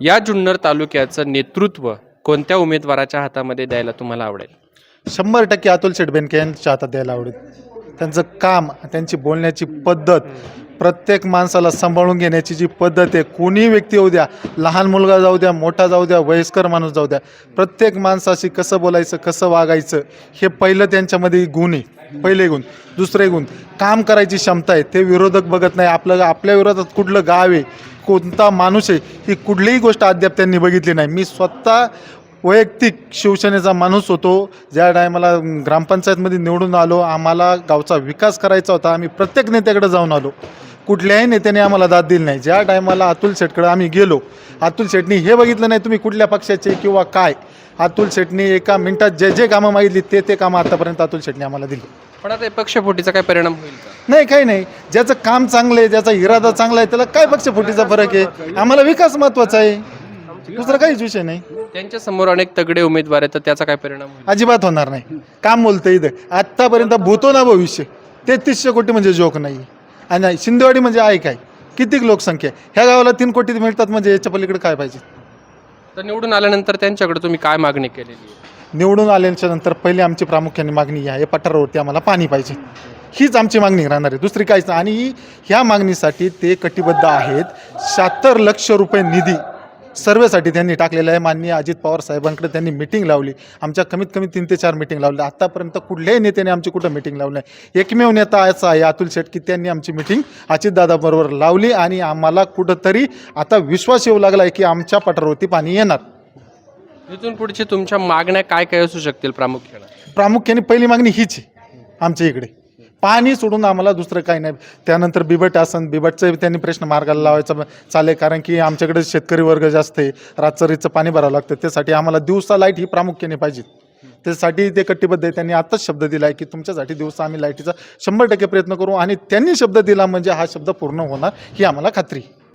या जुन्नर तालुक्याचं नेतृत्व कोणत्या उमेदवाराच्या हातामध्ये द्यायला तुम्हाला आवडेल? शंभर टक्के अतुल शेटबेनके यांच्या हातात द्यायला आवडेल. त्यांचं काम त्यांची बोलण्याची पद्धत प्रत्येक माणसाला सांभाळून घेण्याची जी पद्धत आहे कोणी व्यक्ती येऊ द्या लहान मुलगा जाऊ द्या मोठा जाऊ द्या वयस्कर माणूस जाऊ द्या प्रत्येक माणसाशी कसं बोलायचं कसं वागायचं हे पहिलं त्यांच्यामध्ये गुण आहे. पहिले गुण दुसरे गुण. काम करायची क्षमता आहे ते विरोधक बघत नाही. आपलं आपल्या विरोधात कुठलं गाव आहे कोणता माणूस आहे ही कुठलीही गोष्ट अद्याप त्यांनी बघितली नाही. मी स्वतः वैयक्तिक शिवसेनेचा माणूस होतो. ज्या टायमाला ग्रामपंचायतमध्ये निवडून आलो आम्हाला गावचा विकास करायचा होता. आम्ही प्रत्येक नेत्याकडे जाऊन आलो. कुठल्याही नेत्याने आम्हाला दाद दिली नाही. ज्या टायमाला अतुल शेटकडे आम्ही गेलो अतुल शेटनी हे बघितलं नाही तुम्ही कुठल्या पक्षाचे किंवा काय. अतुल शेटनी एका मिनिटात जे जे कामं मागितली ते ते कामं आतापर्यंत अतुल शेटनी आम्हाला दिली. पण आता पक्षफोटीचा काय परिणाम होईल नाही काही नाही. ज्याचं काम चांगलं आहे ज्याचा इरादा चांगला आहे त्याला काय पक्षफुटीचा फरक आहे? आम्हाला विकास महत्त्वाचा आहे. दुसरा काहीच विषय नाही. त्यांच्यासमोर अनेक तगडे उमेदवार आहेत तर त्याचा काय परिणाम होईल? अजिबात होणार नाही. काम बोलतं इथं. आत्तापर्यंत भूतो ना भविष्य. तेहतीसशे कोटी म्हणजे जोक नाही. आणि शिंदेवाडी म्हणजे आहे काय? कितीक लोकसंख्या आहे? ह्या गावाला तीन कोटी मिळतात म्हणजे याच्या पलीकडे काय पाहिजे? तर निवडून आल्यानंतर त्यांच्याकडे तुम्ही काय मागणी केलेली आहे? निवडून आल्याच्यानंतर पहिली आमची प्रामुख्याने मागणी आहे पठारावरती आम्हाला पाणी पाहिजे. हीच आमची मागणी राहणार आहे. दुसरी काहीच नाही. आणि ह्या मागणीसाठी ते कटिबद्ध आहेत. शहात्तर लक्ष रुपये निधी सर्वेसाठी त्यांनी टाकलेला आहे. माननीय अजित पवार साहेबांकडे त्यांनी मिटिंग लावली. आमच्या कमीत कमी तीन ते चार मिटिंग लावली आत्तापर्यंत कुठल्याही नेत्याने आमची कुठं मिटिंग लावली नाही. एकमेव नेता असा आहे अतुल शेठ की त्यांनी आमची मिटिंग अजितदादाबरोबर लावली आणि आम्हाला कुठंतरी आता विश्वास येऊ लागला आहे की आमच्या पठारावरती पाणी येणार. इथून पुढचे तुमच्या मागण्या काय काय असू शकतील प्रामुख्याने? प्रामुख्याने पहिली मागणी हीच आहे आमच्या इकडे. पाणी सोडून आम्हाला दुसरं काही नाही. त्यानंतर बिबट आसन बिबटचं त्यांनी प्रश्न मार्गाला लावायचा चालेल कारण की आमच्याकडे शेतकरी वर्ग जास्त आहे. रातचरीचं पाणी भरावं लागतं. त्यासाठी आम्हाला दिवसा लाइट ही प्रामुख्याने पाहिजे. त्यासाठी ते कटिबद्ध आहे. त्यांनी आत्ताच शब्द दिला आहे की तुमच्यासाठी दिवसा आम्ही लाईटीचा शंभर टक्के प्रयत्न करू आणि त्यांनी शब्द दिला म्हणजे हा शब्द पूर्ण होणार ही आम्हाला खात्री आहे.